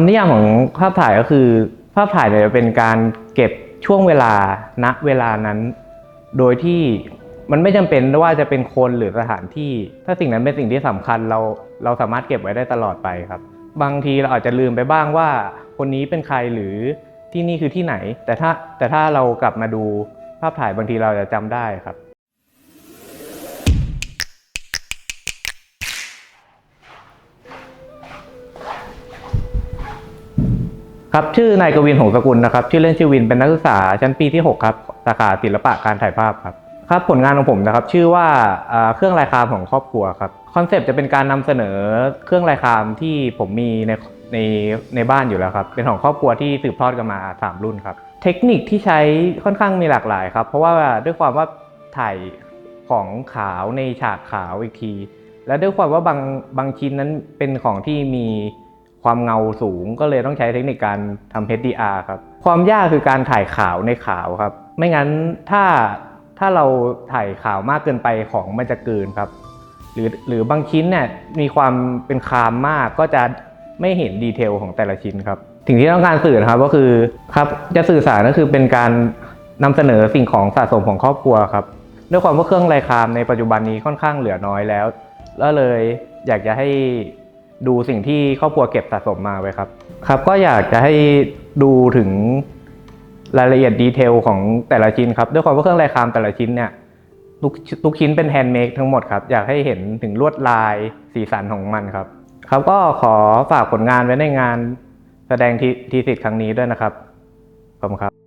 ำนิยามของภาพถ่ายก็คือ ภาพถ่ายเนี่ยจะเป็นการเก็บช่วงเวลาณเวลานั้น โดยที่มันไม่จำเป็นว่าจะเป็นคนหรือสถานที่ ถ้าสิ่งนั้นเป็นสิ่งที่สำคัญเราเราสามารถเก็บไว้ได้ตลอดไปครับ บางทีเราอาจจะลืมไปบ้างว่า คนนี้เป็นใครหรือที่นี่คือที่ไหน แต่ถ้าแต่ถ้าเรากลับมาดูภาพถ่ายบางทีเราจะจำได้ครับ ครับชื่อนายกวินหงสกุลนะครับชื่อเล่นชื่อวินเป็นนักศึกษาชั้นปีที่ 6 ครับสาขาศิลปะการถ่ายภาพครับครับผลงานของผมนะครับชื่อว่าเครื่องรายคามของครอบครัวครับคอนเซปต์จะเป็นการนำเสนอเครื่องรายคามที่ผมมีในในในบ้านอยู่แล้วครับเป็นของครอบครัวที่สืบทอดกันมา 3 รุ่นครับเทคนิคที่ใช้ค่อนข้างมีหลากหลายครับเพราะว่าด้วยความว่าถ่ายของขาวในฉากขาวอีกที และด้วยความว่าบางบางชิ้นนั้นเป็นของที่มี ความเงาสูงก็เลยต้องใช้เทคนิคการทำ HDR ครับ ความยากคือการถ่ายขาวในขาวครับ ไม่งั้นถ้าถ้าเราถ่ายขาวมากเกินไปของมันจะเกินครับ หรือหรือบางชิ้นเนี่ยมีความเป็นคามมากก็จะไม่เห็นดีเทลของแต่ละชิ้นครับสิ่งที่ต้องการสื่อนะครับก็คือครับจะสื่อสารก็คือเป็นการนำเสนอสิ่งของสะสมของครอบครัวครับด้วยความว่าเครื่องรายคามในปัจจุบันนี้ค่อนข้างเหลือน้อยแล้ว แล้วเลยอยากจะให้ ดูสิ่งที่ครอบครัวเก็บสะสมมาไว้ครับ ครับ ก็อยากจะให้ดูถึงรายละเอียดดีเทลของแต่ละชิ้นครับ ด้วยความว่าเครื่องรายคามแต่ละชิ้นเนี่ยทุกทุกชิ้นเป็นแฮนด์เมดทั้งหมดครับ อยากให้เห็นถึงลวดลายสีสันของมันครับ ครับก็ขอฝากผลงานไว้ในงานแสดงทีทีสิทธิ์ครั้งนี้ด้วยนะครับขอบคุณครับ